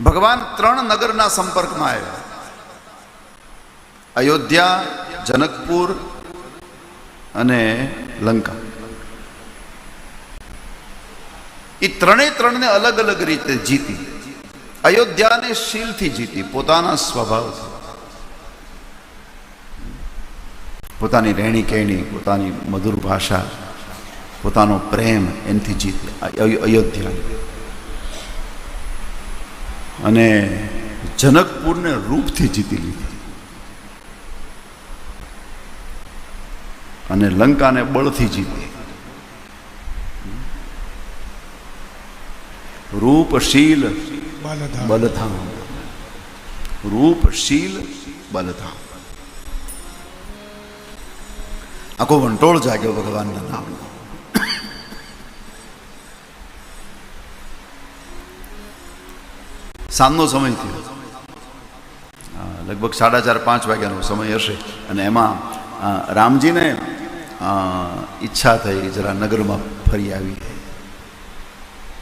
ભગવાન ત્રણ નગરના સંપર્કમાં આવ્યા. અયોધ્યા, જનકપુર અને લંકા. એ ત્રણે ત્રણને અલગ અલગ રીતે જીતી. અયોધ્યાને શીલથી જીતી, પોતાના સ્વભાવથી. પોતાની રહેણી કહેણી પોતાની મધુર ભાષા, પોતાનો પ્રેમ, એનથી જીતી. અયોધ્યા. અને જનકપુરને રૂપથી જીતી લીધી. અને લંકાને બળથી જીતી. રૂપશીલ બાલધામ. રૂપશીલ બલધામ. આખો વંટોળ જાગ્યો ભગવાનના નામનો. સાંજનો સમય થયો. લગભગ સાડા ચાર, પાંચ વાગ્યાનો સમય હશે. અને એમાં રામજીને ઈચ્છા થઈ જરા નગરમાં ફરી આવી.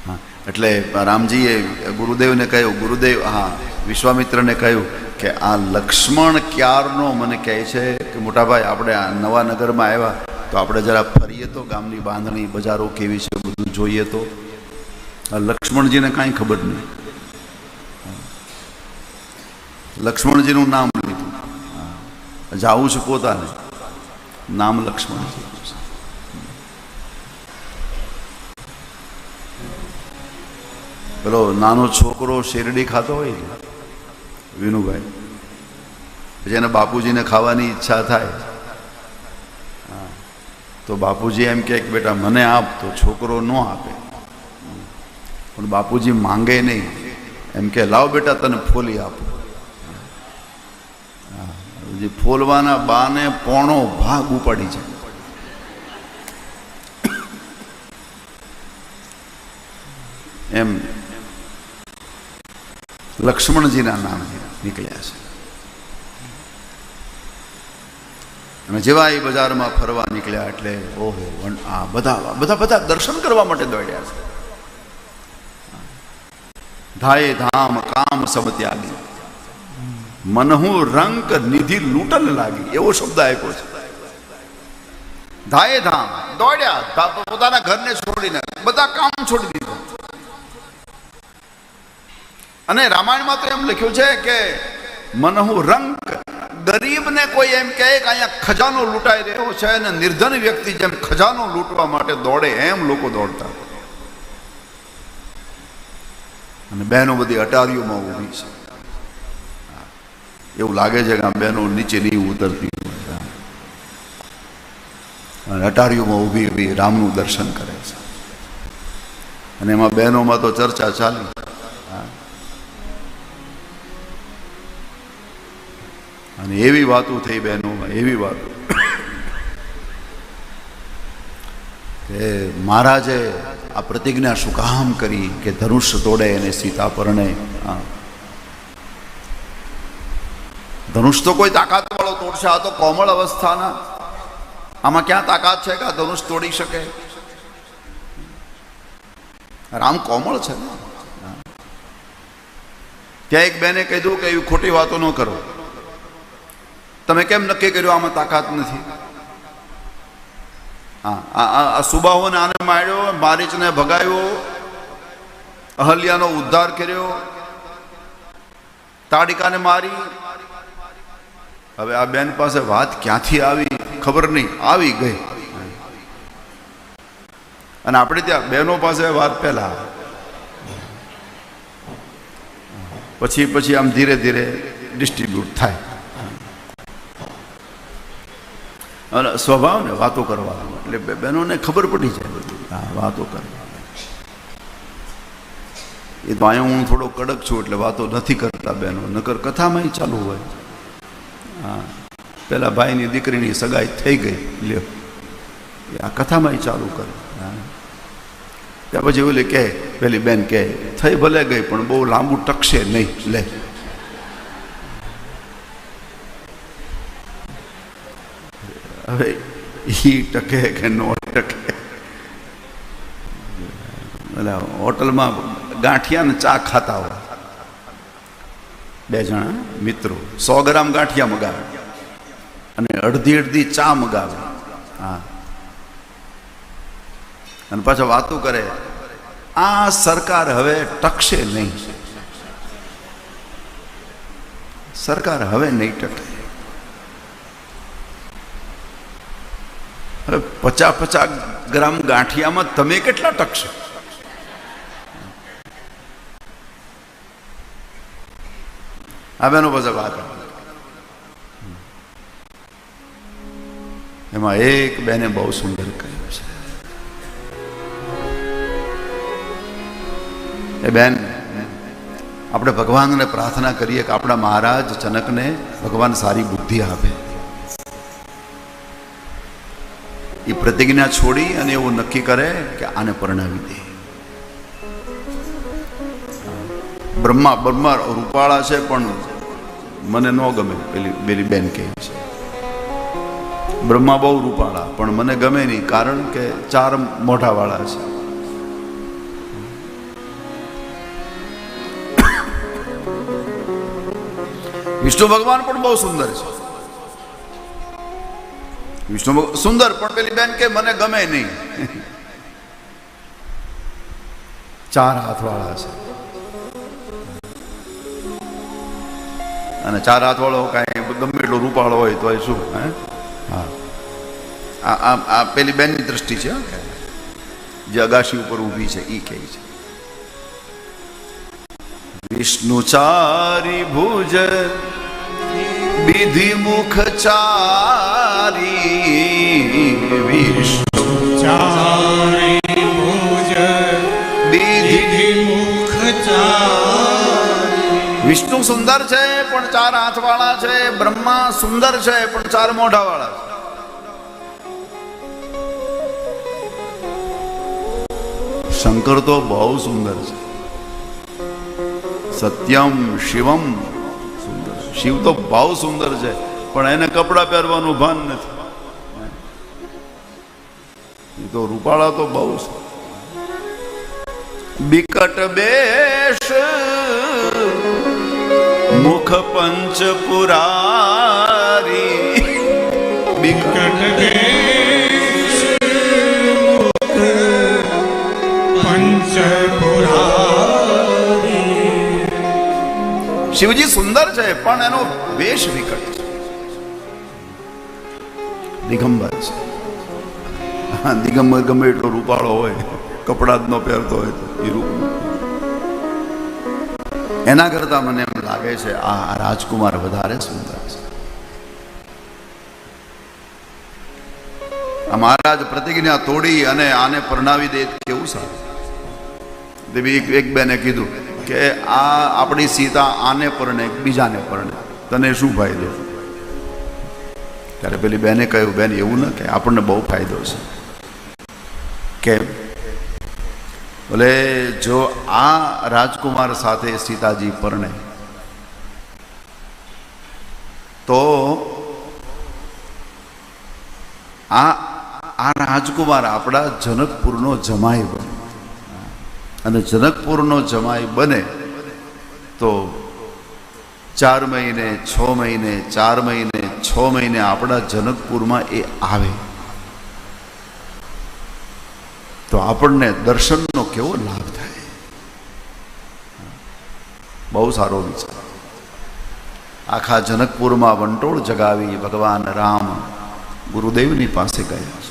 હા, એટલે રામજીએ ગુરુદેવને કહ્યું, ગુરુદેવ, હા, વિશ્વામિત્રને કહ્યું કે આ લક્ષ્મણ ક્યારનો મને કહે છે કે, મોટાભાઈ, આપણે આ નવા નગરમાં આવ્યા, તો આપણે જરા ફરીએ તો ગામની બાંધણી, બજારો કેવી છે, બધું જોઈએ તો? આ લક્ષ્મણજીને કાંઈ ખબર નહીં. લક્ષ્મણજીનું નામ લીધું. જાવું છું પોતાને નામ લક્ષ્મણજી પેલો નાનો છોકરો શેરડી ખાતો હોય વિનુભાઈ, પછી એને બાપુજીને ખાવાની ઈચ્છા થાય. તો બાપુજી એમ કે, બેટા, મને આપ તો છોકરો ન આપે પણ બાપુજી માંગે નહીં એમ કે, લાવ બેટા, તને ફોલી આપો. જે ફોલવાના બાને પોણો ભાગ ઉપાડી જાય એમ લક્ષ્મણજીના નામ નીકળ્યા છે. અને જેવા એ બજારમાં ફરવા નીકળ્યા એટલે, ઓહો આ બધા બધા બધા દર્શન કરવા માટે દોડ્યા છે. ધાયે ધામ કામ સબ ત્યાગી. મનહુ રંક નિધિ લૂંટન લાગી. એવો શબ્દ આપ્યો છે. ધાય ધામ દોડ્યા પોતાના ઘરને છોડીને બધા કામ છોડી દીધું. અને રામાયણમાં તો એમ લખ્યું છે કે મનહુ રંક ગરીબને કોઈ એમ કહે કે અહીંયા ખજાનો લૂંટાઈ રહ્યો છે અને નિર્ધન વ્યક્તિ જેમ ખજાનો લૂંટવા માટે દોડે, એમ લોકો દોડતા. અને બહેનો બધી અટારીઓમાં ઊભી છે. એવું લાગે છે કે આ બહેનો નીચે નહીં ઉતરતી. અને અટારીઓમાં ઊભી ઊભી રામનું દર્શન કરે છે અને એમાં બહેનોમાં તો ચર્ચા ચાલી અને એવી વાતો થઈ બહેનોમાં, એવી વાતો કે મહારાજે આ પ્રતિજ્ઞા શું કામ કરી કે ધનુષ તોડે અને સીતા પરણે હા. ધનુષ તો કોઈ તાકાત વાળો તોડશે. આ તો કોમળ અવસ્થાના. આમાં ક્યાં તાકાત છે કે આ ધનુષ તોડી શકે? રામ કોમળ છે ને? ત્યાં એક બેને કીધું કે એવી ખોટી વાતો ન કરો. તમે કેમ નક્કી કર્યું આમાં તાકાત નથી? હા સુબાહોને આને માર્યો, મારીચને ભગાવ્યો અહલ્યાનો ઉદ્ધાર કર્યો, તાડિકાને મારી હવે આ બેન પાસે વાત ક્યાંથી આવી? ખબર નહીં. આવી ગઈ. અને આપણે ત્યાં બહેનો પાસે વાત પહેલા. પછી પછી આમ ધીરે ધીરે ડિસ્ટ્રીબ્યુટ થાય. અને સ્વભાવ ને વાતો કરવા. એટલે બહેનોને ખબર પડી જાય બધું. વાતો કરવા. એ તો અહીંયા હું થોડો કડક છું, એટલે વાતો નથી કરતા બહેનો. નકર કથામાં ચાલુ હોય. હા. પેલા ભાઈની દીકરીની સગાઈ થઈ ગઈ. લ્યો. આ કથામાં ચાલુ કરે. ત્યાં પછી ઓલી કહે, પેલી બેન કહે, થઈ ભલે ગઈ, પણ બહુ લાંબુ ટકશે નહીં. લે. હવે ઈ ટકે કે નો ટકે? એટલે હોટલમાં ગાંઠિયા ને ચા ખાતા હોય. બે જણા મિત્રો. સો ગ્રામ ગાંઠિયા મગાવે. અને અડધી અડધી ચા મગાવે. હા. અને પાછા વાતો કરે, આ સરકાર હવે ટકશે નહીં. સરકાર હવે નહીં ટકે. પચાસ પચાસ ગ્રામ ગાંઠિયામાં તમે કેટલા ટકશે? આ બેનો પછી વાત એમાં એક બેને બહુ સુંદર કહ્યું છે એ બેન આપણે ભગવાનને પ્રાર્થના કરીએ કે આપણા મહારાજ જનકને ભગવાન સારી બુદ્ધિ આપે એ પ્રતિજ્ઞા છોડી અને એવું નક્કી કરે કે આને પરણાવી દે બ્રહ્મા બ્રહ્મા રૂપાળા છે પણ મને ન ગમે પેલી પેલી બેન કહે છે. બ્રહ્મા બહુ રૂપાળા, પણ મને ગમે નહીં, કારણ કે ચાર મોઢાવાળા છે. વિષ્ણુ ભગવાન પણ બહુ સુંદર છે. વિષ્ણુ સુંદર, પણ પેલી બેન કે મને ગમે નહીં. ચાર હાથવાળા છે. અને ચાર હાથવાળો કાંઈ ગમે એટલો રૂપાળો હોય તો એ શું, હે? હા. આ પેલી બેનની દ્રષ્ટિ છે જે અગાશી ઉપર ઊભી છે એ કહે છે. વિષ્ણુ ચારી ભુજ વિધિ મુખ ચારી વિષ્ણુ સુંદર છે, પણ ચાર હાથવાળા છે, બ્રહ્મા સુંદર છે, પણ ચાર મોઢાવાળા છે. શંકર તો બહુ સુંદર છે. સત્યમ, શિવમ સુંદર શિવ તો બહુ સુંદર છે, પણ એને કપડાં પહેરવાનું ભાન નથી. એ તો રૂપાળા તો બહુ છે. બિકટ બેશ મુખ પંચ પુરારી બિકટ કટદેશ મુખ પંચપુરારી શિવજી સુંદર છે, પણ એનો વેશ વિકટ છે. દિગંબર છે. દિગંબર ગમે એટલો રૂપાળો હોય, કપડા જ ન પહેરતો હોય એ રૂપ. એના કરતા મને લાગે છે, આ રાજકુમાર વધારે સુંદર છે. આ મહારાજ પ્રતિજ્ઞા તોડી અને આને પરણાવી દે કેવું સારું દેવી એક બેને કીધું કે, આ આપણી સીતા આને પરણે, બીજાને પરણે. તને શું ફાયદો? ત્યારે પેલી બેને કહ્યું, બેન, એવું ન કે આપણને બહુ ફાયદો છે. કેમ બોલે જો આ રાજકુમાર સાથે સીતાજી પરણે તો આ આ રાજકુમાર આપણા જનકપુરનો જમાઈ બને. અને જનકપુરનો જમાઈ બને તો ચાર મહિને, છ મહિને, ચાર મહિને, છ મહિને આપણા જનકપુરમાં એ આવે. તો આપણને દર્શનનો કેવો લાભ થાય? બહુ સારો વિચાર. આખા જનકપુરમાં વંટોળ જગાવી ભગવાન રામ ગુરુદેવની પાસે ગયા. છે